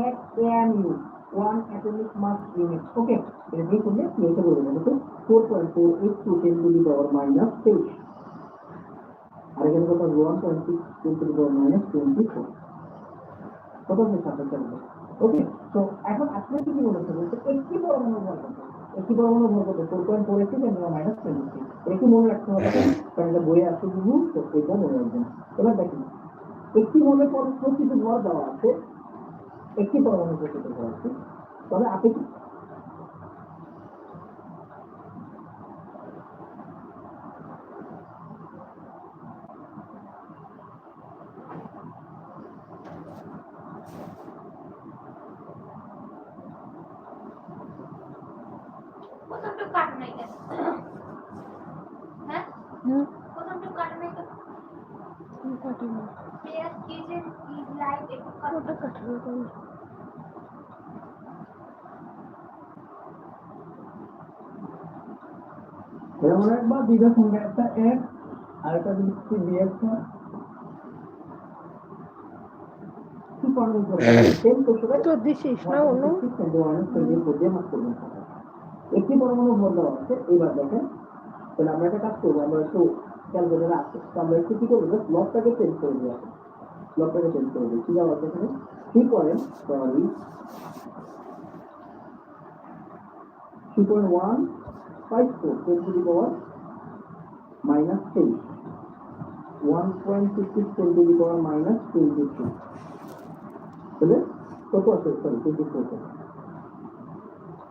এক AMU one atomic mass unit okay এটা দিয়ে করলে বলব বলো তো four point four eight two ten to the power minus তেইশ আর এখানে কত one point six ten to the power minus twenty four কত হচ্ছে সাতাশ ওকে তো এখন আসলে কি বলেছে বলছে একটি পরমাণু ভর কত একটি পরমাণু ভর কত four point four eight ten minus twenty three একটু মনে রাখতে হবে? কারণ এটা বইয়ে আসছে শুধু তো এটা মনে রাখবেন এবার দেখেন একটি মনে প্রকৃত ভর দেওয়া আছে একটি পরমাণু ভর আছে তবে আপেক্ষিক প্রথমটা কাট এরকম একবার দুইটা সংখ্যা একটা এক আর একটা দিচ্ছি বি একটা কি পরমাণু ভর সেম কোশ্চেন তো দিছিস না অন্য একটি পরমাণু ভর আছে এইবার দেখেন তাহলে আমরা একটা কাজ করব আমরা একটু আছে আমরা একটু কি করব? লকটাকে চেঞ্জ করে এখন। লকটাকে চেঞ্জ করে দিই কি দেওয়া আছে এখানে sorry. Three point one five four ten to the power minus তেইশ one point six six ten to the minus twenty তাহলে কত আছে? সরি টোয়েন্টি ফোর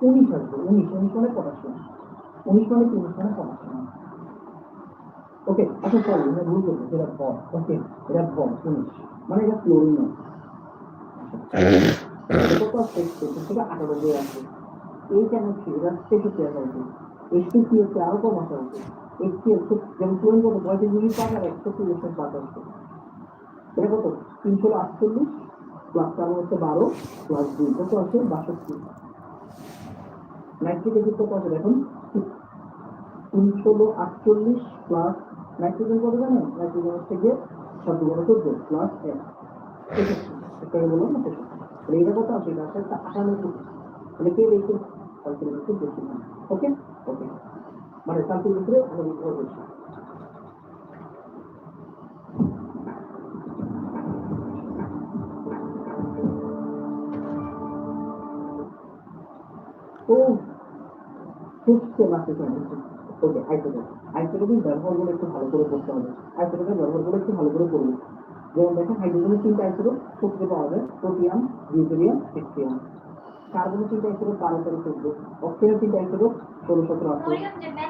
উনিশ আসবে উনিশ উনিশ মানে পটাশিয়াম উনিশ মানে কি উনিশ মানে পটাশিয়াম ওকে আচ্ছা সরি এটা ভুল করব এটা ভর ওকে এটা ভর উনিশ মানে এটা ক্লোরিন নয়। আচ্ছা কত আসছে সেটা আটানব্বই আসবে এই কেন ছিল এটা তেষট্টি আসা আসা উচিত এসটি হচ্ছে যেমন ক্লোরিন কত পঁয়ত্রিশ ইউনিট পাঁচ আর একশো তিরিশ আসছে এটা কত? তিনশো আটচল্লিশ প্লাস চার হচ্ছে বারো প্লাস দুই। কত আছে? বাষট্টি। নাইট্রিক অ্যাসিড কত? দেখুন। তিনশো আটচল্লিশ প্লাস নাইট্রোজেন কত জানেন? নাইট্রোজেন হচ্ছে গিয়ে শব্দ বলো চোদ্দ প্লাস এক। বললাম না এটা কত? আছে এটা আছে একটা আটানব্বই। মানে কে রেখে বেশি না ওকে ওকে মানে ওকে আইসোটোপ আইসোটোপের ব্যবহারগুলো একটু ভালো করে একটু ভালো করে যেমন দেখেন হাইড্রোজেনের তিনটা আইসোটোপ সূত্রে পাওয়া যায় প্রোটিয়াম ডিউটেরিয়াম কার্বনের চিন্তা আইসোটোপ বারো তেরো চোদ্দ অক্সিজেনের চিন্তা আইসোটোপ ষোলো সতেরো আঠারো